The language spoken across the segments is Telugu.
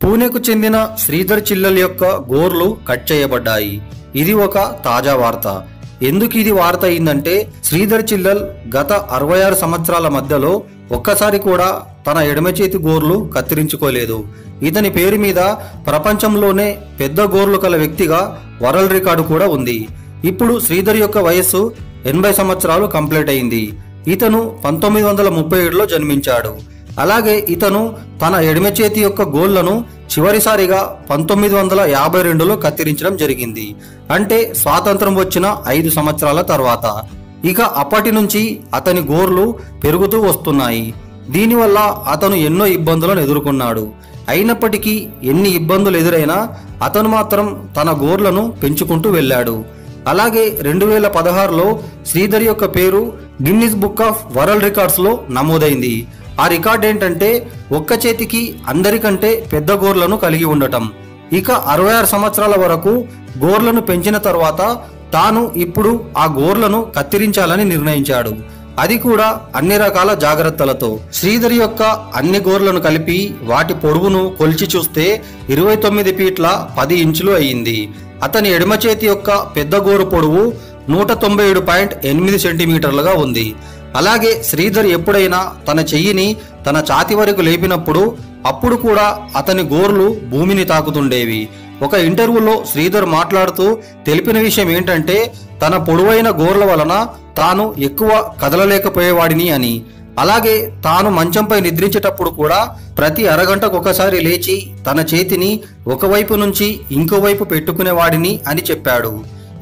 పూణెకు చెందిన శ్రీధర్ చిల్లల్ యొక్క గోర్లు కట్ చేయబడ్డాయి. ఇది ఒక తాజా వార్త. ఎందుకు ఇది వార్త అయిందంటే శ్రీధర్ చిల్లల్ గత అరవై ఆరు సంవత్సరాల మధ్యలో ఒక్కసారి కూడా తన ఎడమ చేతి గోర్లు కత్తిరించుకోలేదు. ఇతని పేరు మీద ప్రపంచంలోనే పెద్ద గోర్లు కల వ్యక్తిగా వరల్డ్ రికార్డు కూడా ఉంది. ఇప్పుడు శ్రీధర్ యొక్క వయస్సు ఎనభై సంవత్సరాలు కంప్లీట్ అయింది. ఇతను పంతొమ్మిది వందల ముప్పై ఏడులో జన్మించాడు. అలాగే ఇతను తన ఎడమ చేతి యొక్క గోళ్ళను చివరిసారిగా పంతొమ్మిది వందల యాభై రెండులో కత్తిరించడం జరిగింది. అంటే స్వాతంత్రం వచ్చిన ఐదు సంవత్సరాల తర్వాత. ఇక అప్పటి నుంచి అతని గోర్లు పెరుగుతూ వస్తున్నాయి. దీనివల్ల అతను ఎన్నో ఇబ్బందులను ఎదుర్కొన్నాడు. అయినప్పటికీ ఎన్ని ఇబ్బందులు ఎదురైనా అతను మాత్రం తన గోర్లను పెంచుకుంటూ వెళ్ళాడు. అలాగే రెండు వేల పదహారులో శ్రీధర్ యొక్క పేరు గిన్నిస్ బుక్ ఆఫ్ వరల్డ్ రికార్డ్స్లో నమోదైంది. ఆ రికార్డ్ ఏంటంటే ఒక్క చేతికి అందరికంటే పెద్ద గోర్లను కలిగి ఉండటం. ఇక అరవై ఆరు సంవత్సరాల వరకు గోర్లను పెంచిన తర్వాత తాను ఇప్పుడు ఆ గోర్లను కత్తిరించాలని నిర్ణయించాడు. అది కూడా అన్ని రకాల జాగ్రత్తలతో. శ్రీధర్ యొక్క అన్ని గోర్లను కలిపి వాటి పొడవును కొలిచి చూస్తే ఇరవై తొమ్మిది ఫీట్ల పది ఇంచులు అయ్యింది అతని ఎడమ చేతి యొక్క పెద్ద గోరు పొడవు నూట తొంభై ఏడు పాయింట్ ఎనిమిది సెంటీమీటర్లుగా ఉంది. అలాగే శ్రీధర్ ఎప్పుడైనా తన చెయ్యిని తన ఛాతి వరకు లేపినప్పుడు అప్పుడు కూడా అతని గోర్లు భూమిని తాకుతుండేవి. ఒక ఇంటర్వ్యూలో శ్రీధర్ మాట్లాడుతూ తెలిపిన విషయం ఏంటంటే తన పొడవైన గోర్ల వలన తాను ఎక్కువ కదలలేకపోయేవాడిని అని. అలాగే తాను మంచంపై నిద్రించేటప్పుడు కూడా ప్రతి అరగంటకు ఒకసారి లేచి తన చేతిని ఒకవైపు నుంచి ఇంకోవైపు పెట్టుకునేవాడిని అని చెప్పాడు.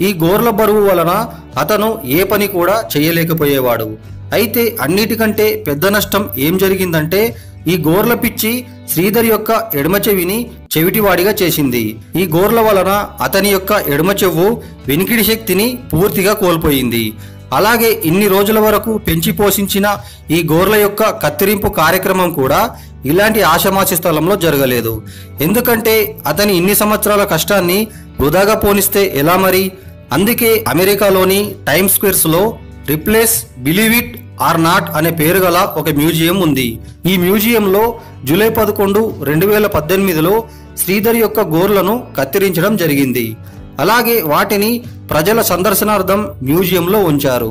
ఈ గోర్ల బరువు వలన అతను ఏ పని కూడా చేయలేకపోయేవాడు. అయితే అన్నిటికంటే పెద్ద నష్టం ఏం జరిగిందంటే ఈ గోర్ల పిచ్చి శ్రీధర్ యొక్క ఎడమ చెవిని చెవిటివాడిగా చేసింది. ఈ గోర్ల వలన అతని యొక్క ఎడమ చెవు వెనికిడి శక్తిని పూర్తిగా కోల్పోయింది. అలాగే ఇన్ని రోజుల వరకు పెంచి పోషించిన ఈ గోర్ల యొక్క కత్తిరింపు కార్యక్రమం కూడా ఇలాంటి ఆషమాషి స్థలంలో జరగలేదు. ఎందుకంటే అతని ఇన్ని సంవత్సరాల కష్టాన్ని వృధాగా పోనిస్తే ఎలా మరి? అందుకే అమెరికాలోని time స్క్వేర్స్లో Ripley's believe it or not అనే పేరు గల ఒక మ్యూజియం ఉంది. ఈ మ్యూజియంలో జూలై పదకొండు రెండు వేల పద్దెనిమిదిలో శ్రీధర్ యొక్క గోర్లను కత్తిరించడం జరిగింది. అలాగే వాటిని ప్రజల సందర్శనార్థం మ్యూజియంలో ఉంచారు.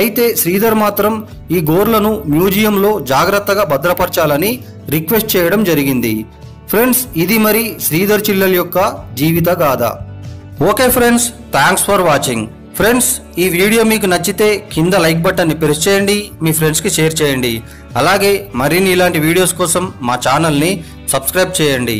అయితే శ్రీధర్ మాత్రం ఈ గోర్లను మ్యూజియంలో జాగ్రత్తగా భద్రపరచాలని రిక్వెస్ట్ చేయడం జరిగింది. ఫ్రెండ్స్ ఇది మరి శ్రీధర్ చిల్లల యొక్క జీవిత గాథ. Okay friends thanks for watching. Friends ఈ వీడియో మీకు నచ్చితే కింద లైక్ బటన్ని ప్రెస్ చేయండి మీ ఫ్రెండ్స్కి షేర్ చేయండి. అలాగే మరిన్ని ఇలాంటి వీడియోస్ కోసం మా ఛానల్ని సబ్స్క్రైబ్ చేయండి.